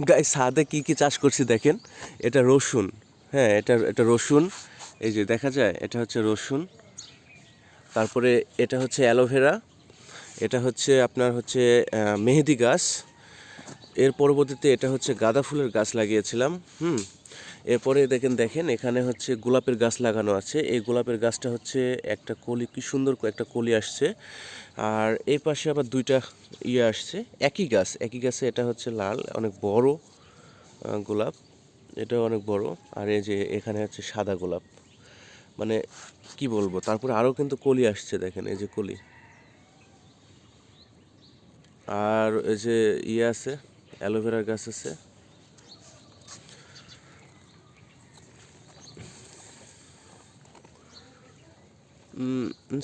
গাই সাদে কী কী চাষ করছি দেখেন। এটা রসুন। হ্যাঁ এটা এটা রসুন। এই যে দেখা যায়, এটা হচ্ছে রসুন। তারপরে এটা হচ্ছে অ্যালোভেরা। এটা হচ্ছে আপনার হচ্ছে মেহেদি গাছ। এর পরবর্তীতে এটা হচ্ছে গাঁদা ফুলের গাছ লাগিয়েছিলাম। হুম এরপরে দেখেন দেখেন, এখানে হচ্ছে গোলাপের গাছ লাগানো আছে। এই গোলাপের গাছটা হচ্ছে একটা কলি, কি সুন্দর একটা কলি আসছে। আর এই পাশে আবার দুইটা ইয়ে আসছে। একই গাছ, একই গাছে এটা হচ্ছে লাল, অনেক বড় গোলাপ। এটাও অনেক বড়। আর এই যে এখানে হচ্ছে সাদা গোলাপ। মানে কি বলব, তারপরে আরও কিন্তু কলি আসছে, দেখেন, এই যে কলি। আর এই যে ইয়ে আছে, অ্যালোভেরার গাছ আছে।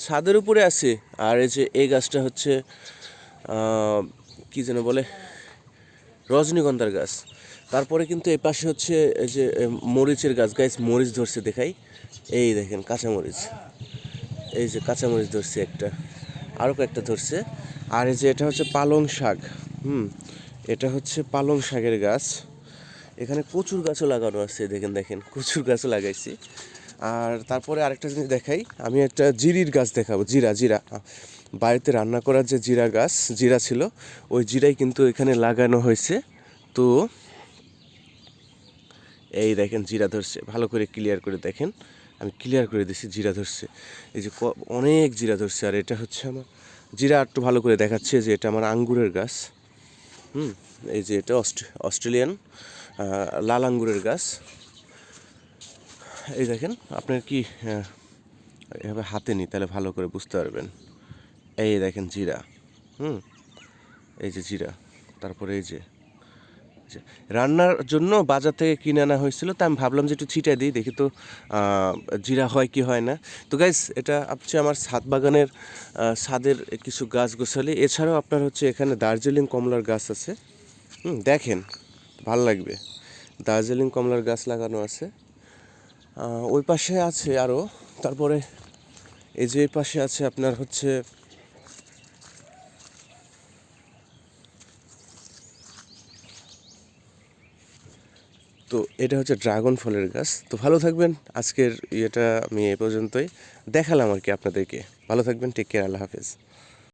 ছাদের উপরে আছে। আর এই যে এই গাছটা হচ্ছে কি যেন বলে, রজনীগন্ধার গাছ। তারপরে কিন্তু এই পাশে হচ্ছে এই যে মরিচের গাছ। গাছ মরিচ ধরছে, দেখাই। এই দেখেন কাঁচামরিচ এই যে কাঁচামরিচ ধরছে একটা। আরও কয়েকটা ধরছে। আর এই যে এটা হচ্ছে পালং শাক। হুম, এটা হচ্ছে পালং শাকের গাছ। এখানে কচুর গাছও লাগানো আছে, দেখেন দেখেন। কচুর গাছও লাগাইছি। আর তারপরে আরেকটা জিনিস দেখাই। আমি একটা জিরির গাছ দেখাবো, জিরা জিরা। বাড়িতে রান্না করার যে জিরা গাছ, জিরা ছিল, ওই জিরাই কিন্তু এখানে লাগানো হয়েছে। তো এই দেখেন, জিরা ধরছে। ভালো করে ক্লিয়ার করে দেখেন। আমি ক্লিয়ার করে দিছি, জিরা ধরছে। এই যে অনেক জিরা ধরছে। আর এটা হচ্ছে আমার, জিরা একটু ভালো করে দেখাচ্ছে যে এটা আমার আঙ্গুরের গাছ। হুম, এই যে এটা অস্ট্রে- অস্ট্রেলিয়ান লাল আঙ্গুরের গাছ। এই দেখেন, আপনার কি এভাবে হাতে নিই তাহলে ভালো করে বুঝতে পারবেন। এই দেখেন জিরা, হুম? এই যে জিরা, তারপরে এই যে রান্নার জন্য বাজার থেকে কিনে আনা হয়েছিল, তা আমি ভাবলাম যে একটু ছিটাই দিই, দেখি তো জিরা হয় কি হয় না। তো গাইস এটা হচ্ছে আমার ছাদ বাগানের ছাদের কিছু গাছ গোছালি। এছাড়াও আপনার হচ্ছে এখানে দার্জিলিং কমলার গাছ আছে। হুম, দেখেন, ভালো লাগবে। দার্জিলিং কমলার গাছ লাগানো আছে। ওই পাশে আছে আরও তারপরে এই যে পাশে আছে আপনার হচ্ছে তো এটা হচ্ছে ড্রাগন ফলের গাছ। তো ভালো থাকবেন। আজকের ইয়েটা আমি এ পর্যন্তই। দেখালাম আর কি আপনাদেরকে। ভালো থাকবেন। Take care. আল্লাহ হাফেজ।